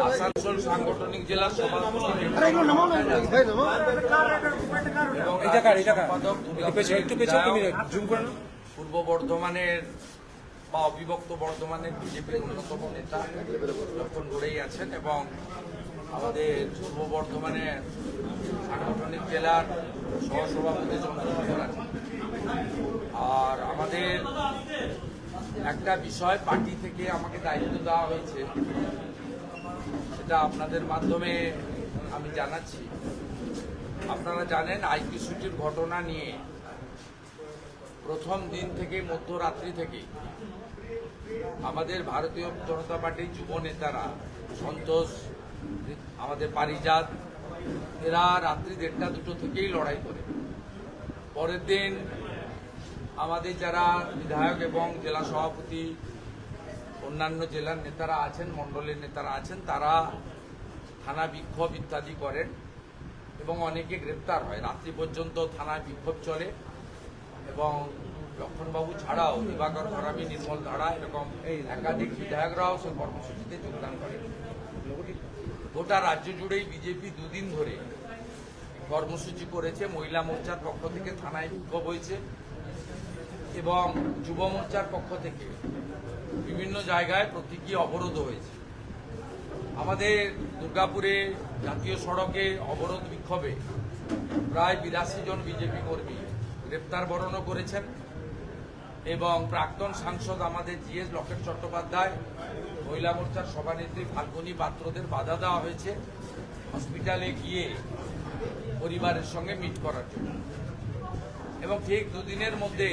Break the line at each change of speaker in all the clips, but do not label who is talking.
আসানসোল সাংগঠনিক জেলা। পূর্ব বর্ধমানের বা অবিভক্ত বর্ধমানের বিজেপির অন্যতম নেতা লক্ষণ গড়েই আছেন এবং আমাদের পূর্ব বর্ধমানের সাংগঠনিক জেলার সহসভাপতি চন্দ্রশেখর আছেন আর আমাদের একটা বিষয় পার্টি থেকে আমাকে দায়িত্ব দেওয়া হয়েছে সেটা আপনাদের মাধ্যমে আমি জানাচ্ছি। আপনারা জানেন আইপি ছুটির ঘটনা নিয়ে প্রথম দিন থেকে মধ্যরাত্রি থেকে আমাদের ভারতীয় জনতা পার্টির যুব নেতারা সন্তোষ, আমাদের পারিজাত, এরা রাত্রি দেড়টা দুটো থেকেই লড়াই করে। পরের দিন আমাদের যারা বিধায়ক এবং জেলা সভাপতি অন্যান্য জেলার নেতারা আছেন মণ্ডলের নেতারা আছেন, তারা থানা বিক্ষোভ ইত্যাদি করেন এবং অনেকে গ্রেপ্তার হয়। রাত্রি পর্যন্ত থানায় বিক্ষোভ চলে এবং লক্ষণবাবু ছাড়াও দিবাকর করামি নির্মল ধারা এরকম একাধিক বিধায়করাও সে কর্মসূচিতে যোগদান করেন। গোটা রাজ্য জুড়েই বিজেপি দুদিন ধরে কর্মসূচি করেছে। মহিলা মোর্চার পক্ষ থেকে থানায় বিক্ষোভ হয়েছে এবং যুব মোর্চার পক্ষ থেকে বিভিন্ন জায়গায় প্রতীকী অবরোধ হয়েছে। আমাদের দুর্গাপুরে জাতীয় সড়কে অবরোধ বিক্ষোভে প্রায় বিরাশি জন বিজেপি কর্মী গ্রেপ্তার বরণও করেছেন এবং প্রাক্তন সাংসদ আমাদের জিএস লকেট চট্টোপাধ্যায়, মহিলা মোর্চার সভানেত্রী ফাল্গুনী পাত্রদের বাধা দেওয়া হয়েছে হসপিটালে গিয়ে পরিবারের সঙ্গে মিট করার জন্য। এবং ঠিক দুদিনের মধ্যে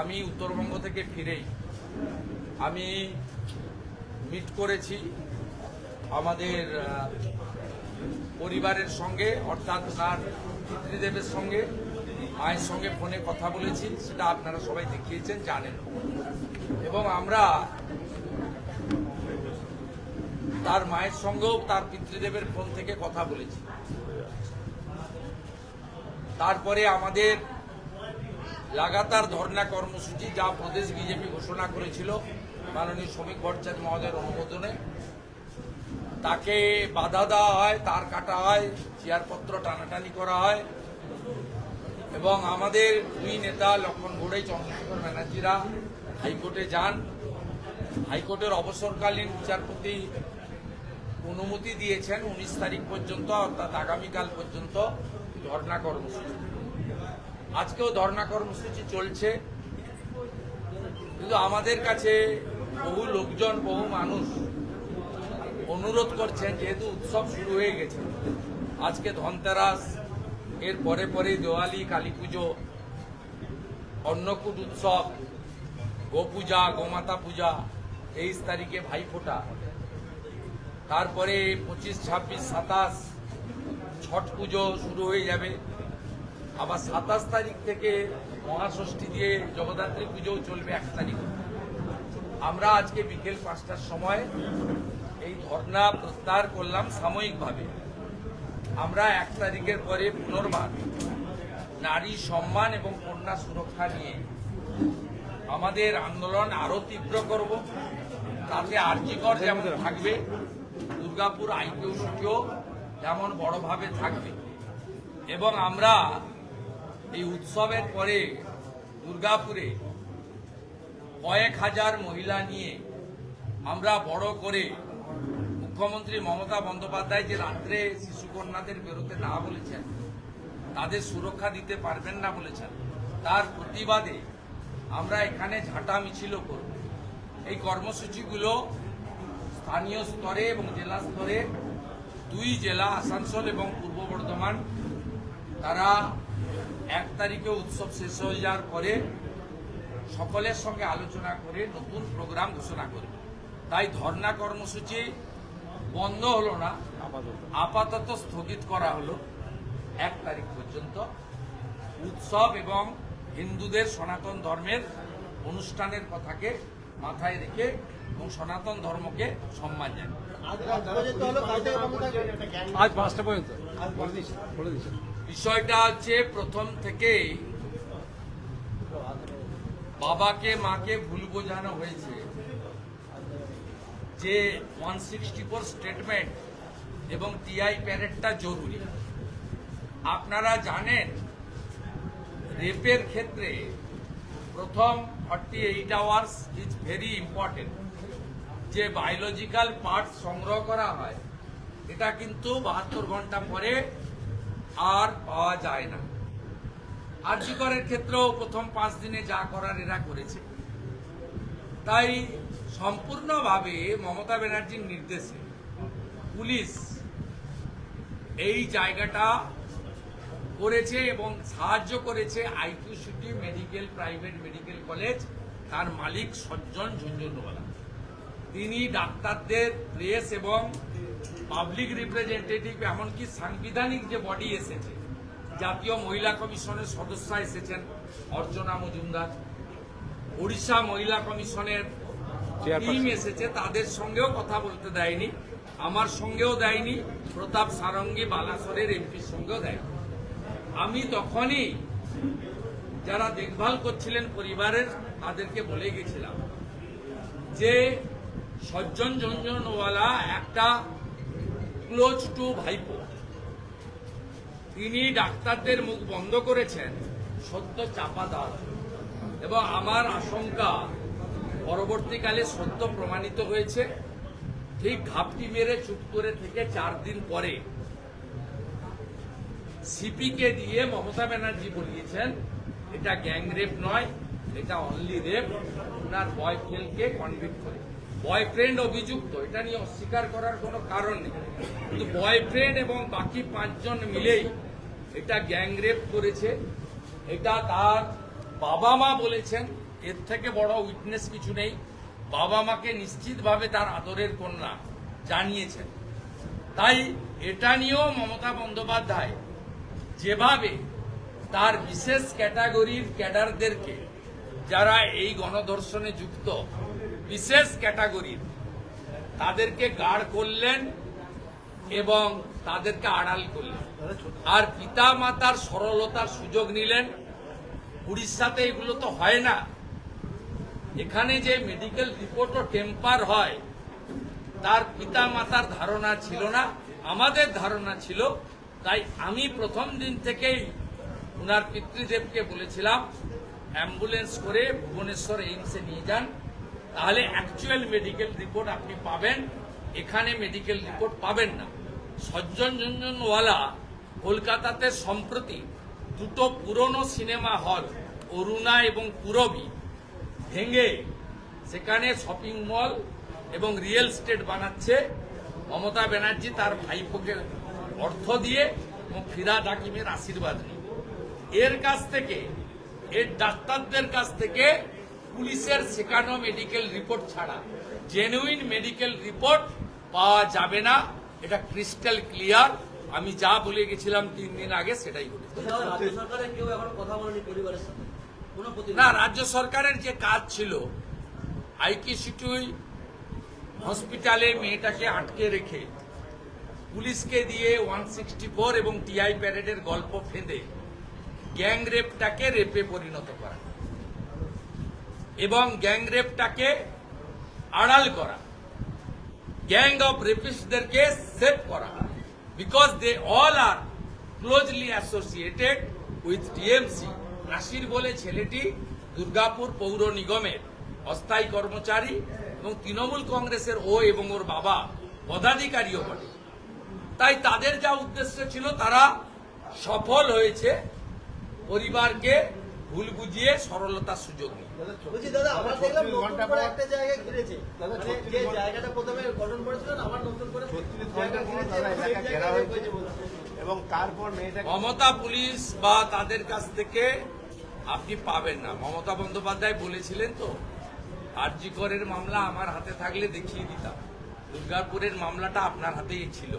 আমি উত্তরবঙ্গ থেকে ফিরেই আমি মিট করেছি আমাদের পরিবারের সঙ্গে, অর্থাৎ তার পিতৃদেবের সঙ্গে। মায়ের সঙ্গে ফোনে কথা বলেছি, সেটা আপনারা সবাই দেখিয়েছেন, জানেন। এবং আমরা তার মায়ের সঙ্গেও তার পিতৃদেবের ফোন থেকে কথা বলেছি। তারপরে আমাদের লাগাতার ধর্ণা কর্মসূচি যা প্রদেশ বিজেপি ঘোষণা করেছিল মাননীয় শ্রমিক ভট্টাচার্য মহোদয়ের অনুমোদনে। তাকে বাধা দেওয়া হয়, তার কাটা হয় চেয়ারপত্র টানাটানি করা হয়। এবং আমাদের দুই নেতা লক্ষণ ঘোড়াই চন্দ্রশেখর ব্যানার্জিরা হাইকোর্টে যান। হাইকোর্টের অবসরকালীন বিচারপতি অনুমতি দিয়েছেন উনিশ তারিখ পর্যন্ত, অর্থাৎ আগামীকাল পর্যন্ত ধর্ণা কর্মসূচি। আজকেও ধর্ণা কর্মসূচি চলছে। কিন্তু আমাদের কাছে বহু লোকজন, বহু মানুষ অনুরোধ করছেন, যেহেতু উৎসব শুরু হয়ে গেছে। আজকে ধনতেরাস, এর পরে পরে দেওয়ালি, কালী পুজো, অন্নকূট উৎসব, গোপূজা, গোমাতা পূজা, তেইশ তারিখে ভাইফোঁটা। তারপরে পঁচিশ, ছাব্বিশ, সাতাশ, ছট পুজো শুরু হয়ে যাবে। আবার সাতাশ তারিখ থেকে মহাষষ্ঠী দিয়ে জগদ্ধাত্রী পুজোও চলবে এক তারিখ। আমরা আজকে বিকেল পাঁচটার সময় এই ধর্ণা প্রত্যাহার করলাম সাময়িকভাবে। আমরা এক তারিখের পরে পুনর্বার নারী সম্মান এবং কন্যা সুরক্ষা নিয়ে আমাদের আন্দোলন আরও তীব্র করব। তাতে আর্যিকর যেমন থাকবে, দুর্গাপুর আইপিও ছুটিও যেমন বড়ভাবে থাকবে। এবং আমরা এই উৎসবের পরে দুর্গাপুরে কয়েক হাজার মহিলা নিয়ে আমরা বড় করে মুখ্যমন্ত্রী মমতা বন্দ্যোপাধ্যায় যে রাত্রে শিশুকন্যাদের বেরোতে না বলেছেন, তাদের সুরক্ষা দিতে পারবেন না বলেছেন, তার প্রতিবাদে আমরা এখানে ঝাঁটা মিছিলও করব। এই কর্মসূচিগুলো স্থানীয় স্তরে এবং জেলা স্তরে, দুই জেলা, আসানসোল এবং পূর্ব বর্ধমান, তারা এক তারিখে উৎসব শেষ হয়ে যাওয়ার পরে সকলের সঙ্গে আলোচনা করে নতুন প্রোগ্রাম ঘোষণা করবে। তাই ধর্না কর্মসূচি বন্ধ হলো না। আপাতত। স্থগিত করা হলো এক তারিখ পর্যন্ত। উৎসব এবং হিন্দুদের সনাতন ধর্মের অনুষ্ঠানের কথাকে মাথায় রেখে এবং সনাতন ধর্মকে সম্মান
আজ পাঁচটা পর্যন্ত। বলে দিচ্ছি বলে দিচ্ছি।
বিষয়টা হচ্ছে প্রথম থেকেই বাবাকে, মাকে ভুল বোঝানো হয়েছে। যে ওয়ান সিক্সটি ফোর স্টেটমেন্ট এবং টিআই প্যারেডটা জরুরি। আপনারা জানেন রেপের ক্ষেত্রে প্রথম forty eight hours is very important যে বায়োলজিক্যাল পার্ট সংগ্রহ করা হয়, এটা কিন্তু বাহাত্তর ঘণ্টা পরে আর পাওয়া যায় না। আর্যিকরের ক্ষেত্রেও প্রথম পাঁচ দিনে যা করার এরা করেছে। তাই সম্পূর্ণভাবে মমতা ব্যানার্জির নির্দেশে পুলিশ এই জায়গাটা করেছে এবং সাহায্য করেছে IQ City medical, private medical college. তার মালিক সজ্জন ঝুঞ্ঝুনওয়ালা তিনি ডাক্তারদের প্রেস এবং পাবলিক রিপ্রেজেন্টেটিভ এমনকি সাংবিধানিক যে বডি এসেছে জাতীয় মহিলা কমিশনের সদস্য এসেছেন অর্চনা মজুমদার। ওড়িশা মহিলা কমিশনের. টিম এসেছে তাদের সঙ্গেও কথা বলতে দেয়নি। আমার সঙ্গেও দেয়নি প্রতাপ সারঙ্গী বালাসরের এমপির সঙ্গেও দেয়নি। আমি তখনই যারা দেখভাল করছিলেন পরিবারের তাদেরকে বলে গেছিলাম যে সজ্জন জঞ্জনওয়ালা একটা ক্লোজ টু ভাইপো। তিনি ডাক্তারদের মুখ বন্ধ করেছেন সত্য চাপা দেওয়া এবং আমার আশঙ্কা পরবর্তীকালে সত্য প্রমাণিত হয়েছে, ঠিক ঘাপটি মেরে চুপ করে থেকে চার দিন পরে সিপিকে দিয়ে মমতা ব্যানার্জি বলিয়েছেন, এটা গ্যাং রেপ নয়, এটা অনলি রেপ ওনার বয়ফ্রেন্ডকে কনভিক্ট করে। বয়ফ্রেন্ড অভিযুক্ত, এটা নিয়ে অস্বীকার করার কোনো কারণ নেই। কিন্তু বয়ফ্রেন্ড এবং বাকি পাঁচজন মিলেই এটা গ্যাংরেপ করেছে। এটা তার বাবা মা বলেছেন। এর থেকে বড় উইটনেস কিছু নেই। বাবা মাকে নিশ্চিতভাবে তার আদরের কন্যা জানিয়েছেন। তাই এটা নিয়েও মমতা বন্দ্যোপাধ্যায় যেভাবে তার বিশেষ ক্যাটাগরির ক্যাডারদেরকে যারা এই গণধর্ষণে যুক্ত, বিশেষ ক্যাটাগরির, তাদেরকে গার্ড করলেন এবং তাদেরকে আড়াল করলেন। আর পিতা মাতার সরলতার সুযোগ নিলেন। উড়িষ্যাতে এগুলো তো হয় না। এখানে যে মেডিকেল রিপোর্টও টেম্পার হয়, তার পিতা মাতার ধারণা ছিল না, আমাদের ধারণা ছিল। তাই আমি প্রথম দিন থেকেই ওনার পিতৃদেবকে বলেছিলাম অ্যাম্বুলেন্স করে ভুবনেশ্বর এইমসে নিয়ে যান। তাহলে অ্যাকচুয়াল মেডিকেল রিপোর্ট আপনি পাবেন, এখানে মেডিকেল রিপোর্ট পাবেন না। সজ্জন ঝুঞ্ঝুনওয়ালা কলকাতাতে সম্প্রতি দুটো পুরনো সিনেমা হল, অরুণা এবং পুরবী, ভেঙে সেখানে শপিং মল এবং রিয়েল স্টেট বানাচ্ছে। মমতা ব্যানার্জি তার ভাইপোকে অর্থ দিয়ে এবং ফিরাদ হাকিমের আশীর্বাদ নিয়ে। এর কাছ থেকে, এর ডাক্তারদের কাছ থেকে পুলিশের শেখানো মেডিকেল রিপোর্ট ছাড়া জেনুইন মেডিকেল রিপোর্ট পাওয়া যাবে না। এটা ক্রিস্টাল ক্লিয়ার আমি যা বলে গেছিলাম তিন দিন আগে সেটাই বলেছি না রাজ্য সরকারের যে কাজ ছিল আইকিসিটুই হসপিটালে মেয়েটাকে আটকে রেখে পুলিশকে দিয়ে ওয়ান সিক্সটি ফোর এবং টিআই প্যারেডের গল্প ফেঁদে গ্যাং রেপটাকে রেপে পরিণত করা এবং গ্যাং রেপটাকে আড়াল করা। গ্যাং অফ রেপিস্টদেরকে সেভ করা। Because they all are closely associated with TMC Nasir বলে ছেলেটি দুর্গাপুর পৌর নিগমের অস্থায়ী কর্মচারী এবং তৃণমূল কংগ্রেসের ও এবং ওর বাবা পদাধিকারীও বটে। তাই তাদের যা উদ্দেশ্য ছিল, তারা সফল হয়েছে পরিবারকে ভুল বুঝিয়ে সরলতার সুযোগ নিয়ে
বলছি দাদা আমার দেখলাম নতুন করে একটা জায়গায় ঘিরেছে। মানে যে জায়গাটা প্রথমে গঠন করেছিলেন আবার নতুন করে জায়গা ঘিরেছে এবং
তারপর মেয়েটাকে
মমতা পুলিশ বা তাদের কাছ থেকে আপনি পাবেন না। মমতা বন্দ্যোপাধ্যায় বলেছিলেন তো আরজি করের মামলা আমার হাতে থাকলে দেখিয়ে দিতাম। দুর্গাপুরের মামলাটা আপনার হাতেই ছিল।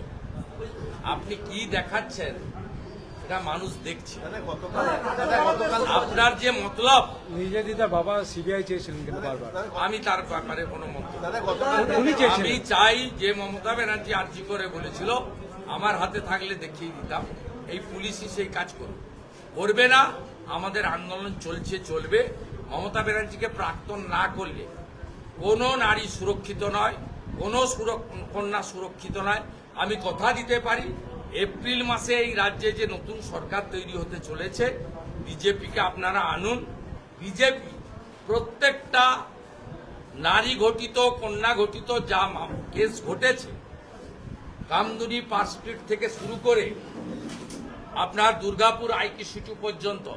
আপনি কি দেখাচ্ছেন? এটা মানুষ দেখছে।
দাদা দাদা গতকাল
আপনার যে মতলব
নিজে দিদার বাবা সিবিআই চেয়েছিলেন কিন্তু বারবার।
আমি তার ব্যাপারে কোনো মন্তব্য
দাদা
আমি চাই যে মমতা ব্যানার্জি আর্জি করে বলেছিল আমার হাতে থাকলে দেখিয়ে দিতাম এই পুলিশই সেই কাজ করুক। করবে না আমাদের আন্দোলন চলছে চলবে। মমতা ব্যানার্জিকে প্রাক্তন না করলে কোনো নারী সুরক্ষিত নয় কোনো কন্যা সুরক্ষিত নয়। আমি কথা দিতে পারি এপ্রিল মাসে এই রাজ্যে যে নতুন সরকার তৈরি হতে চলেছে, বিজেপিকে আপনারা আনুন। বিজেপি প্রত্যেকটা নারী ঘটিত কন্যা ঘটিত যা কেস ঘটেছে, কামদুনি পার্ক স্ট্রিট থেকে শুরু করে আপনার দুর্গাপুর আইকি সিটু পর্যন্ত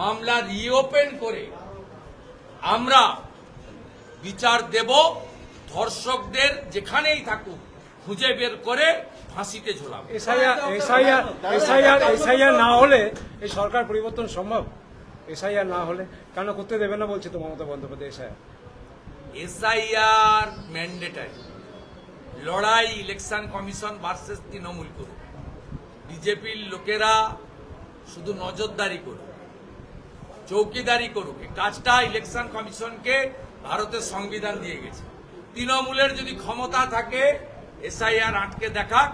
মামলা রিওপেন করে আমরা বিচার দেব, ধর্ষকদের যেখানেই থাকুক। খুঁজে বের করে ফাঁসিতে ঝোলাবো।
এসআইআর না হলে এই সরকার পরিবর্তন সম্ভব? এসআইআর না হলে? কেন করতে দেবে না বলছে তো Mamata Bandyopadhyay SIR?
SIR mandatory লড়াই ইলেকশন কমিশন ভার্সেস তৃণমূল করুক। বিজেপির লোকেরা শুধু নজরদারি করুক চৌকিদারি করুক। কাজটা ইলেকশন কমিশনকে ভারতের সংবিধান দিয়ে গেছে। তৃণমূলের যদি ক্ষমতা থাকে এসআইআর আটকে দেখাক।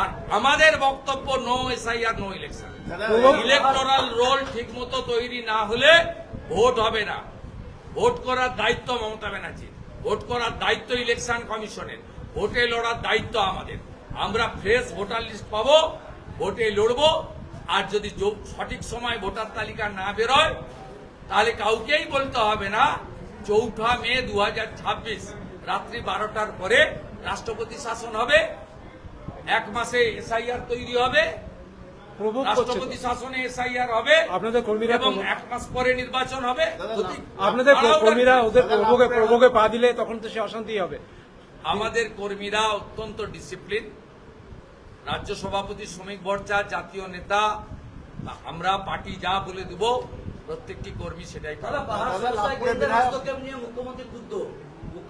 আর আমাদের বক্তব্য no SIR no election electoral roll ঠিকমতো তৈরি না হলে ভোট হবে না। ভোট করার দায়িত্ব মমতা ব্যানার্জির ভোট করার দায়িত্ব ইলেকশন কমিশনের ভোটে লড়ার দায়িত্ব আমাদের। আমরা ফ্রেশ ভোটার লিস্ট পাবো, ভোটে লড়বো। আর যদি সঠিক সময় ভোটার তালিকা না বেরোয়, তাহলে কাউকেই বলতে হবে না, চৌঠা মে দু হাজার ছাব্বিশ, রাত্রি বারোটার পরে রাষ্ট্রপতি শাসন হবে এক মাসে এসআইআর তৈরি হবে রাষ্ট্রপতি শাসনে এসআইআর হবে
আপনাদের কর্মীরা
এবং এক মাস পরে নির্বাচন হবে।
আপনাদের কর্মীরা ওদের প্রভোগে প্রভোগে পা দিলে তখন তো সে অশান্তি হবে।
আমাদের কর্মীরা অত্যন্ত ডিসিপ্লিন রাজ্য সভাপতি শ্রমিক বর্চা জাতীয় নেতা আমরা পার্টি যা বলে দেব প্রত্যেকটি কর্মী সেটাই করে।
মুখ্যমন্ত্রী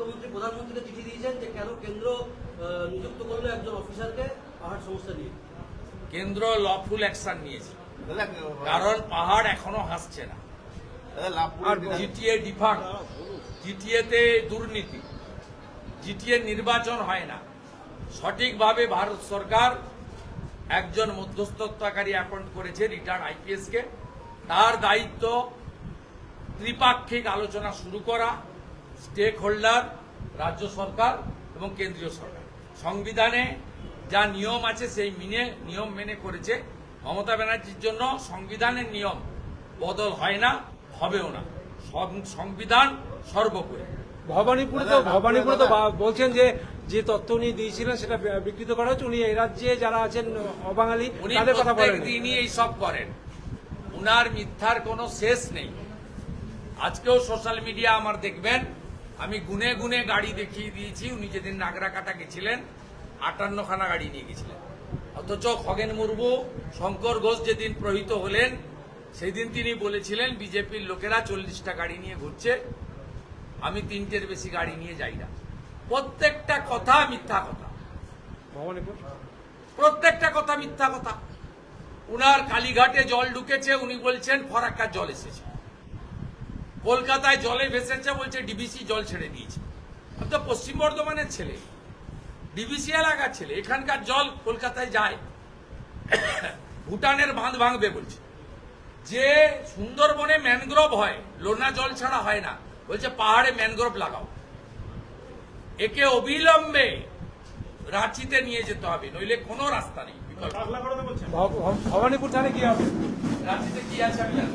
মুখ্যমন্ত্রী প্রধানমন্ত্রীকে চিঠি দিয়েছেন যে কেন কেন্দ্র নিযুক্ত করল একজন অফিসারকে পাহাড় সমস্যা নিয়ে।
কেন্দ্র লফুল অ্যাকশন নিয়েছে। কারণ পাহাড় এখনও হাসছে না। জিটিএ ডিফান্ড জিটিএতে দুর্নীতি। জিটিএ নির্বাচন হয় না। সঠিকভাবে ভারত সরকার একজন মধ্যস্থতাকারী অ্যাপয়েন্ট করেছে রিটার্ন আইপিএস কে। তার দায়িত্ব ত্রিপাক্ষিক আলোচনা শুরু করা। স্টেক হোল্ডার রাজ্য সরকার এবং কেন্দ্রীয় সরকার। সংবিধানে যা নিয়ম আছে সেই মিনে নিয়ম মেনে করেছে। মমতা ব্যানার্জির জন্য সংবিধানের নিয়ম বদল হয় না হবেও না। সংবিধান সর্বোপরি।
ভবানীপুরে তো ভবানীপুরে তো বলছেন যে যে তথ্য উনি দিয়েছিলেন সেটা বিকৃত করা হচ্ছে উনি এই রাজ্যে যারা আছেন অবাঙালি
উনি
তাদের কথা বলেন
দিনই এই সব করেন। উনার মিথ্যার কোনো শেষ নেই। আজকেও সোশ্যাল মিডিয়া আমার দেখবেন আমি গুনে গুনে গাড়ি দেখিয়ে দিয়েছি। উনি যেদিন নাগরাকাটা গেছিলেন, আটান্নখানা গাড়ি নিয়ে গেছিলেন। অথচ খগেন মুর্মু, শঙ্কর ঘোষ যেদিন প্রহিত হলেন সেই দিন তিনি বলেছিলেন, বিজেপির লোকেরা চল্লিশটা গাড়ি নিয়ে ঘুরছে, আমি তিনটের বেশি গাড়ি নিয়ে যাই না। প্রত্যেকটা কথা মিথ্যা কথা। প্রত্যেকটা কথা মিথ্যা কথা। উনার কালীঘাটে জল ঢুকেছে, উনি বলছেন ফরাক্কার জল এসেছে। কলকাতায় জলে ভেসেছে বলছে ডিবিসি জল ছেড়ে দিয়েছে। আমি তো পশ্চিম বর্ধমানের ছেলে। ডিবিসি এলাকার ছেলে। এখানকার জল কলকাতায় যায়। ভুটানের বাঁধ ভাঙবে বলছে। যে সুন্দরবনে ম্যানগ্রোভ হয় লোনা জল ছাড়া হয় না বলছে পাহাড়ে ম্যানগ্রোভ লাগাও। একে অবিলম্বে রাঁচিতে নিয়ে যেতে হবে নইলে কোনো রাস্তা নেই।
ভবানীপুর তাহলে কি হবে?
রাঁচিতে কি আছে আমি জানি।